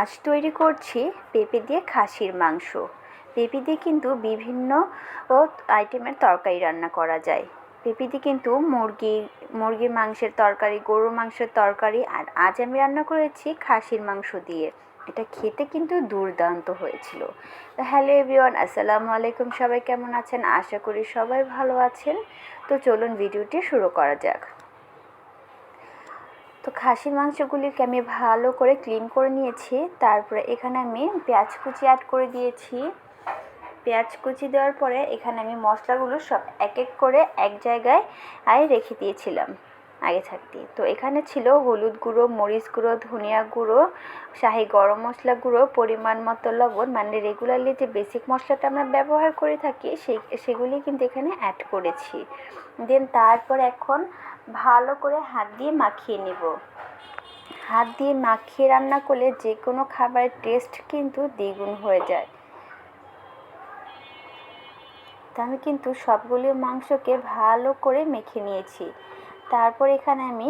আজ তৈরি করছি পেঁপে দিয়ে খাসির মাংস। পেঁপে দিয়ে কিন্তু বিভিন্ন আইটেমের তরকারি রান্না করা যায়। পেঁপে দিয়ে কিন্তু মুরগি, মুরগির মাংসের তরকারি, গরুর মাংসের তরকারি, আর আজ আমি রান্না করেছি খাসির মাংস দিয়ে। এটা খেতে কিন্তু দুর্দান্ত হয়েছিল। হ্যালো এভরিওয়ান, আসসালামু আলাইকুম। সবাই কেমন আছেন? আশা করি সবাই ভালো আছেন। তো চলুন ভিডিওটি শুরু করা যাক। তো খাসির মাংসগুলিকে আমি ভালো করে ক্লিন করে নিয়েছি। তারপরে এখানে আমি পেঁয়াজ কুচি অ্যাড করে দিয়েছি। পেঁয়াজ কুচি দেওয়ার পরে এখানে আমি মশলাগুলো সব এক এক করে এক জায়গায় রেখে দিয়েছিলাম। আগে থাকতে। তো এখানে ছিল হলুদ গুঁড়ো, মরিচ গুঁড়ো, ধনিয়া গুঁড়ো, শাহি গরম মশলা গুঁড়ো, পরিমাণ মতো লবণ। মানে রেগুলারলি যে বেসিক মশলাটা আমরা ব্যবহার করে থাকি, সেই, সেগুলি কিন্তু এখানে অ্যাড করেছি। দেন তারপর এখন ভালো করে হাত দিয়ে মাখিয়ে নেব। হাত দিয়ে মাখিয়ে রান্না করলে যে কোনো খাবারের টেস্ট কিন্তু দ্বিগুণ হয়ে যায়। তো আমি কিন্তু সবগুলো মাংসকে ভালো করে মেখে নিয়েছি। তারপর এখানে আমি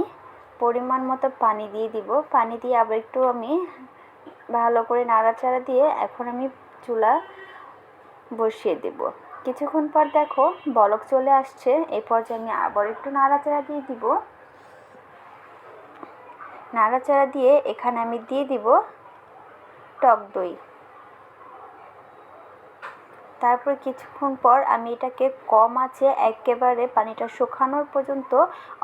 পরিমাণ মতো পানি দিয়ে দিব। পানি দিয়ে আবার একটু আমি ভালো করে নাড়াচাড়া দিয়ে এখন আমি চুলা বসিয়ে দেব। কিছুক্ষণ পর দেখো বলক চলে আসছে। এই পর্যায়ে আমি আবার একটু নাড়াচাড়া দিয়ে দিব। নাড়াচাড়া দিয়ে এখানে আমি দিয়ে দিব টক দই। তারপর কিছুক্ষণ পর আমি এটাকে কম আছে একেবারে পানিটা শুকানোর পর্যন্ত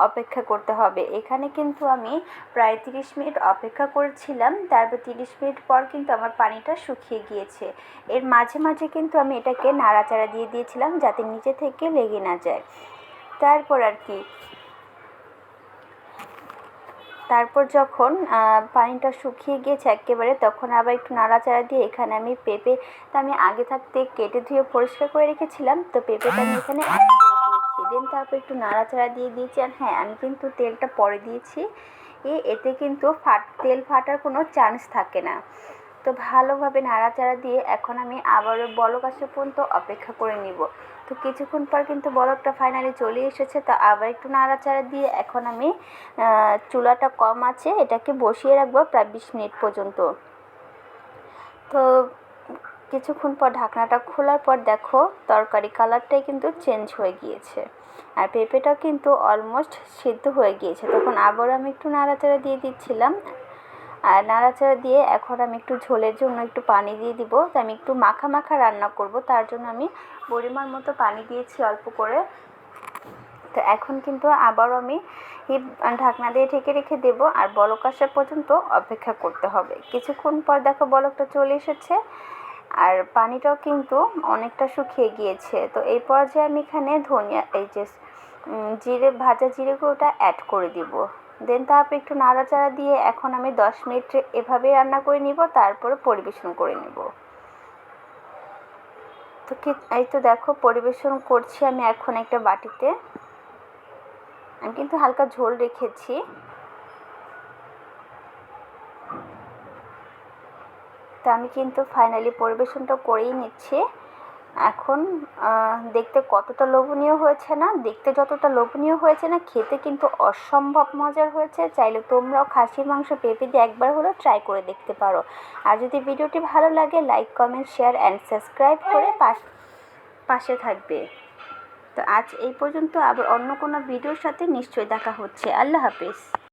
অপেক্ষা করতে হবে। এখানে কিন্তু আমি প্রায় তিরিশ মিনিট অপেক্ষা করেছিলাম, তারপর তিরিশ মিনিট পর কিন্তু আমার পানিটা শুকিয়ে গিয়েছে। এর মাঝে মাঝে কিন্তু আমি এটাকে নাড়াচাড়া দিয়ে দিয়েছিলাম যাতে নিচে থেকে লেগে না যায়। তারপর আর কি তারপর যখন পানিটা শুকিয়ে গিয়েছে একেবারে তখন আবার একটু নাড়াচাড়া দিয়ে এখানে আমি পেঁপে তো আমি আগে থাকতে কেটে ধুয়ে পরিষ্কার করে রেখেছিলাম। তো পেঁপেটা আমি এখানে করে দিয়েছি। দেন তারপর একটু নাড়াচাড়া দিয়ে দিয়েছি। আর হ্যাঁ আমি কিন্তু তেলটা পরে দিয়েছি। এ এতে কিন্তু ফাট তেল ফাটার কোনো চান্স থাকে না। তো ভালোভাবে নাড়াচাড়া দিয়ে এখন আমি আবারও বলক আসা পর্যন্ত অপেক্ষা করে নিব। তো কিছুক্ষণ পর কিন্তু বলকটা ফাইনালি চলে এসেছে, তো আবার একটু নাড়াচাড়া দিয়ে এখন আমি চুলাটা কম আছে, এটাকে বসিয়ে রাখব প্রায় বিশ মিনিট পর্যন্ত। তো কিছুক্ষণ পর ঢাকনাটা খোলার পর দেখো তরকারি কালারটাই কিন্তু চেঞ্জ হয়ে গিয়েছে। আর পেঁপেটাও কিন্তু অলমোস্ট সিদ্ধ হয়ে গিয়েছে। তখন আবার আমি একটু নাড়াচাড়া দিয়ে দিচ্ছিলাম। আর নাড়াচাড়া দিয়ে এখন আমি একটু ঝোলের জন্য একটু পানি দিয়ে দিব। তো আমি একটু মাখা মাখা রান্না করব, তার জন্য আমি পরিমাণ মতো পানি দিয়েছি অল্প করে। তো এখন কিন্তু আবারও আমি ঢাকনা দিয়ে ঢেকে রেখে দেবো আর বলক আসা পর্যন্ত অপেক্ষা করতে হবে। কিছুক্ষণ পর দেখো বলকটা চলে এসেছে আর পানিটাও কিন্তু অনেকটা শুকিয়ে গিয়েছে। তো এই পর্যায়ে আমি এখানে ধনিয়া, এই যে জিরে, ভাজা জিরে গুঁড়োটা অ্যাড করে দিব। দেন তারপর একটু নাড়াচাড়া দিয়ে এখন আমি দশ মিনিট এভাবেই রান্না করে নিব, তারপরে পরিবেশন করে নেব। তো কি, এই তো দেখো, পরিবেশন করছি আমি এখন একটা বাটিতে। আমি কিন্তু হালকা ঝোল রেখেছি। তা আমি কিন্তু ফাইনালি পরিবেশনটা করেই নিচ্ছি। এখন দেখতে কতটা লোভনীয় হয়েছে না? দেখতে যতটা লোভনীয় হয়েছে না, খেতে কিন্তু অসম্ভব মজার হয়েছে। চাইলে তোমরাও খাসির মাংস পেঁপে দিয়ে একবার হলেও ট্রাই করে দেখতে পারো। আর যদি ভিডিওটি ভালো লাগে like comment share and subscribe করে পাশে থাকবে। তো আজ এই পর্যন্ত, আবার অন্য কোনো ভিডিওর সাথে নিশ্চয়ই দেখা হচ্ছে। আল্লাহ হাফিজ।